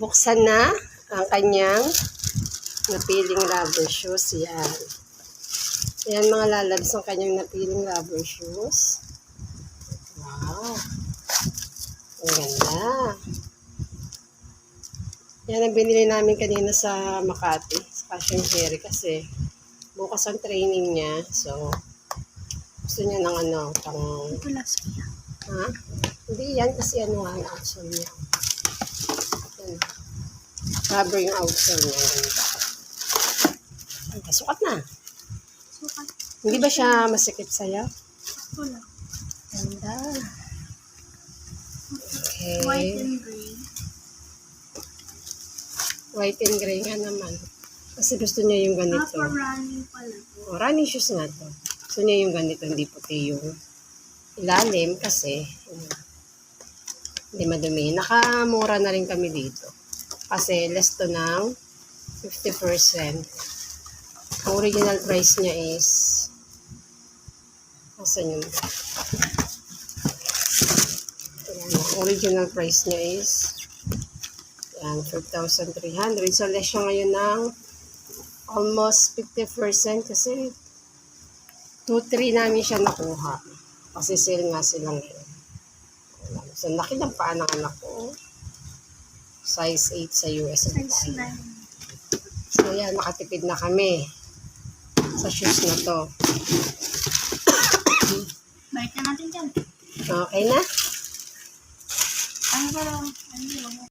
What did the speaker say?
Buksan na ang kanyang napiling rubber shoes. Yan. Yan mga lalabs ang kanyang napiling rubber shoes. Wow. Ang ganda. Yan ang binili namin kanina sa Makati, sa and Carry kasi bukas ang training niya. So, gusto niya ng ano, pang Wala siya. Ha? Hindi yan kasi ano nga ang outsole niya. Rubber yung outsole niya. Ganito. Ay, sukat na. Sukat. Hindi ba siya masikip sa'yo? Wala. Ganda. Okay. White and gray. White and gray nga naman. Kasi gusto niya yung Ah, ganito. for running pala. O, running shoes nga to. Gusto niya yung ganito, hindi puti yung ilalim kasi hindi madumi. Nakamura na rin kami dito. Kasi less to ng 50%. Ang original price niya is Asan yun? Ang original price niya is yan, 5,300. So, less siya ngayon ng almost 50% kasi 2-3 namin siya nakuha. Kasi sale nga sila ngayon. So, laki ng paa ng anak ko. Size 8 sa US. and Size China. 9. So, yan, nakatipid na kami sa shoes na to. Balik na natin dyan. Okay na? Ano ba lang? Ano ba?